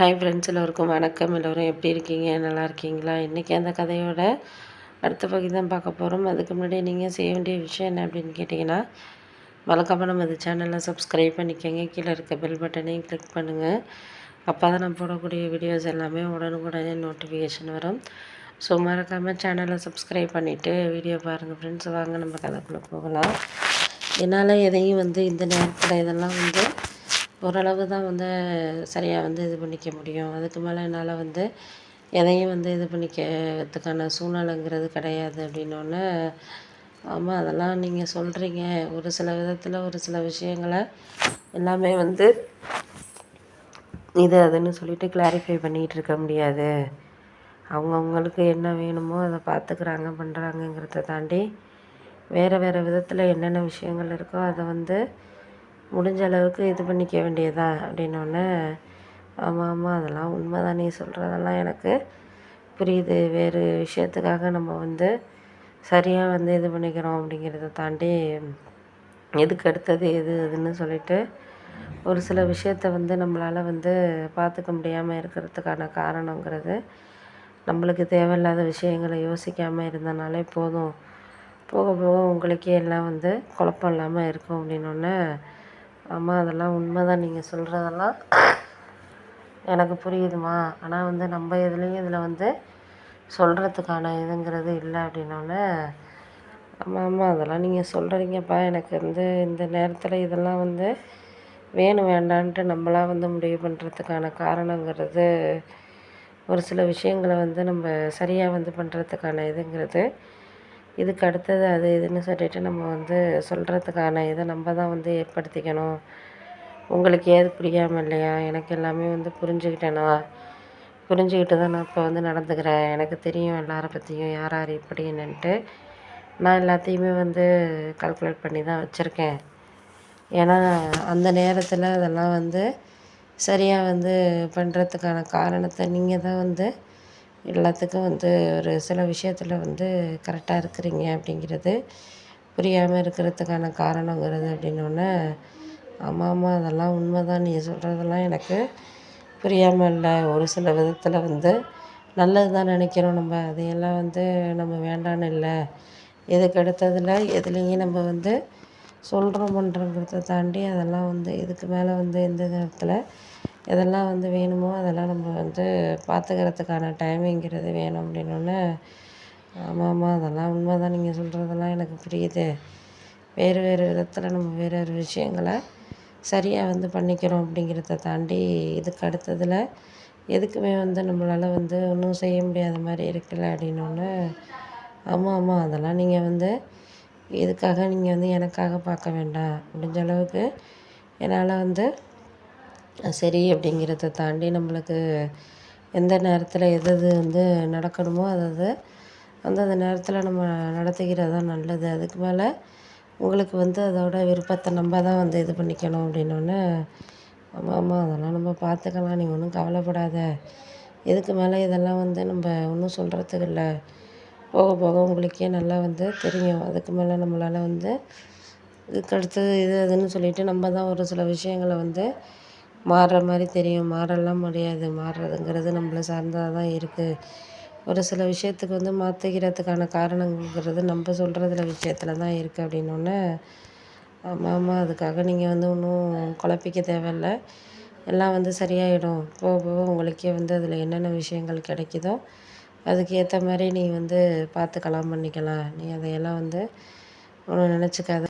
Hi friends எல்லோருக்கும் வணக்கம். எல்லோரும் எப்படி இருக்கீங்க? நல்லா இருக்கீங்களா? இன்றைக்கி அந்த கதையோட அடுத்த பகுதி தான் பார்க்க போகிறோம் அதுக்கு முன்னாடி நீங்கள் செய்ய வேண்டிய விஷயம் என்ன அப்படின்னு கேட்டிங்கன்னா வழக்கமாக நம்ம இந்த சேனலை சப்ஸ்கிரைப் பண்ணிக்கோங்க. கீழே இருக்க பெல் பட்டனையும் கிளிக் பண்ணுங்கள் அப்போ தான் நான் போடக்கூடிய வீடியோஸ் எல்லாமே உடனுக்குடனே நோட்டிஃபிகேஷன் வரும். ஸோ மறக்காமல் சேனலை சப்ஸ்கிரைப் பண்ணிவிட்டு வீடியோ பாருங்கள் ஃப்ரெண்ட்ஸ் வாங்க நம்ம கதைக்குள்ளே போகலாம். என்னால் எதையும் வந்து இந்த நேரத்தில் இதெல்லாம் வந்து ஓரளவு தான் வந்து சரியாக வந்து இது பண்ணிக்க முடியும். அதுக்கு மேலே என்னால் வந்து எதையும் வந்து இது பண்ணிக்கிறதுக்கான சூழ்நிலைங்கிறது கிடையாது அப்படின்னோடனே ஆமாம் அதெல்லாம் நீங்கள் சொல்கிறீங்க ஒரு சில விதத்தில் ஒரு சில விஷயங்களை எல்லாமே வந்து இது அதுன்னு சொல்லிட்டு கிளாரிஃபை பண்ணிகிட்டு இருக்க முடியாது. அவங்கவுங்களுக்கு என்ன வேணுமோ அதை பார்த்துக்குறாங்க பண்ணுறாங்கங்கிறத தாண்டி வேறு வேறு விதத்தில் என்னென்ன விஷயங்கள் இருக்கோ அதை வந்து முடிஞ்ச அளவுக்கு இது பண்ணிக்க வேண்டியதா அப்படின்னோடனே ஆமாம் ஆமாம் அதெல்லாம் உண்மை தான் நீ சொல்கிறதெல்லாம் எனக்கு புரியுது. வேறு விஷயத்துக்காக நம்ம வந்து சரியாக வந்து இது பண்ணிக்கிறோம் அப்படிங்கிறத தாண்டி எதுக்கு அடுத்தது எது எதுன்னு சொல்லிட்டு ஒரு சில விஷயத்த வந்து நம்மளால் வந்து பார்த்துக்க முடியாமல் இருக்கிறதுக்கான காரணங்கிறது நம்மளுக்கு தேவையில்லாத விஷயங்களை யோசிக்காமல் இருந்தனாலே போதும். போக போக உங்களுக்கே எல்லாம் வந்து குழப்பம் இல்லாமல் இருக்கும் அப்படின்னோடனே ஆமாம் அதெல்லாம் உண்மை தான் நீங்கள் சொல்கிறதெல்லாம் எனக்கு புரியுதுமா. ஆனால் வந்து நம்ம எதுலேயும் இதில் வந்து சொல்கிறதுக்கான இதுங்கிறது இல்லை அப்படின்னோடனே ஆமாம் ஆமாம் அதெல்லாம் நீங்கள் சொல்கிறீங்கப்பா எனக்கு வந்து இந்த நேரத்தில் இதெல்லாம் வந்து வேணும் வேண்டான்ட்டு நம்மளா வந்து முடிவு பண்ணுறதுக்கான காரணங்கிறது ஒரு சில விஷயங்களை வந்து நம்ம சரியாக வந்து பண்ணுறதுக்கான இதுங்கிறது இதுக்கு அடுத்தது அது இதுன்னு சொல்லிட்டு நம்ம வந்து சொல்கிறதுக்கான இதை நம்ம தான் வந்து ஏற்படுத்திக்கணும். உங்களுக்கு ஏது புரியாமல் இல்லையா? எனக்கு எல்லாமே வந்து புரிஞ்சுக்கிட்டேனா புரிஞ்சுக்கிட்டு தான் நான் இப்போ வந்து நடந்துக்கிறேன். எனக்கு தெரியும் எல்லாரை பற்றியும் யார் யார் எப்படி என்னன்ட்டு நான் எல்லாத்தையுமே வந்து கால்குலேட் பண்ணி தான் வச்சுருக்கேன். ஏன்னா அந்த நேரத்தில் அதெல்லாம் வந்து சரியாக வந்து பண்ணுறதுக்கான காரணத்தை நீங்கள் தான் வந்து எல்லாத்துக்கும் வந்து ஒரு சில விஷயத்தில் வந்து கரெக்டாக இருக்கிறீங்க அப்படிங்கிறது புரியாமல் இருக்கிறதுக்கான காரணங்கிறது அப்படின்னோடனே ஆமாம் ஆமாம் அதெல்லாம் உண்மை தான் நீ சொல்கிறதெல்லாம் எனக்கு புரியாமல் இல்லை. ஒரு சில விதத்தில் வந்து நல்லது தான் நினைக்கிறோம் நம்ம. அதையெல்லாம் வந்து நம்ம வேண்டான்னு இல்லை. இதுக்கு அடுத்ததில் எதுலேயும் நம்ம வந்து சொல்கிறோம் பண்ணுறோங்கிறத தாண்டி அதெல்லாம் வந்து இதுக்கு மேலே வந்து எந்த நேரத்தில் எதெல்லாம் வந்து வேணுமோ அதெல்லாம் நம்ம வந்து பார்த்துக்கிறதுக்கான டைமிங்கிறது வேணும் அப்படின்னோடனே ஆமாம் ஆமாம் அதெல்லாம் உண்மை தான் நீங்கள் சொல்கிறதெல்லாம் எனக்கு புரியுது. வேறு வேறு விதத்தில் நம்ம வேறு வேறு விஷயங்களை சரியாக வந்து பண்ணிக்கிறோம் அப்படிங்கிறத தாண்டி இதுக்கு அடுத்ததில் எதுக்குமே வந்து நம்மளால் வந்து ஒன்றும் செய்ய முடியாத மாதிரி இருக்குல்ல அப்படின்னோடனே ஆமாம் ஆமாம் அதெல்லாம் நீங்கள் வந்து இதுக்காக நீங்கள் வந்து எனக்காக பார்க்க வேண்டாம். முடிஞ்ச அளவுக்கு என்னால் வந்து சரி அப்படிங்கிறத தாண்டி நம்மளுக்கு எந்த நேரத்தில் எது எது வந்து நடக்கணுமோ அது அது அந்தந்த நேரத்தில் நம்ம நடத்திக்கிறது தான் நல்லது. அதுக்கு மேலே உங்களுக்கு வந்து அதோட விருப்பத்தை நம்ம தான் வந்து இது பண்ணிக்கணும் அப்படின்னோடனே ஆமாம் ஆமாம் அதெல்லாம் நம்ம பார்த்துக்கலாம் நீ ஒன்றும் கவலைப்படாத. இதுக்கு மேலே இதெல்லாம் வந்து நம்ம ஒன்றும் சொல்கிறதுக்கு இல்லை. போக போக உங்களுக்கே நல்லா வந்து தெரியும். அதுக்கு மேலே நம்மளால் வந்து இதுக்கு அடுத்தது இது அதுன்னு சொல்லிட்டு நம்ம தான் ஒரு சில விஷயங்களை வந்து மாறுற மாதிரி தெரியும். மாறலாம் முடியாது. மாறுறதுங்கிறது நம்மள சார்ந்ததாக தான் இருக்குது ஒரு சில விஷயத்துக்கு வந்து மாற்றிக்கிறதுக்கான காரணங்கிறது நம்ம சொல்கிறதுல விஷயத்துல தான் இருக்குது அப்படின்னோடனே ஆமாம் ஆமாம் அதுக்காக நீங்கள் வந்து ஒன்றும் குழப்பிக்க தேவையில்ல. எல்லாம் வந்து சரியாயிடும். போக போக உங்களுக்கே வந்து அதில் என்னென்ன விஷயங்கள் கிடைக்குதோ அதுக்கு ஏற்ற மாதிரி நீ வந்து பார்த்துக்கலாம் பண்ணிக்கலாம். நீ அதையெல்லாம் வந்து ஒன்றும் நினச்சிக்காத.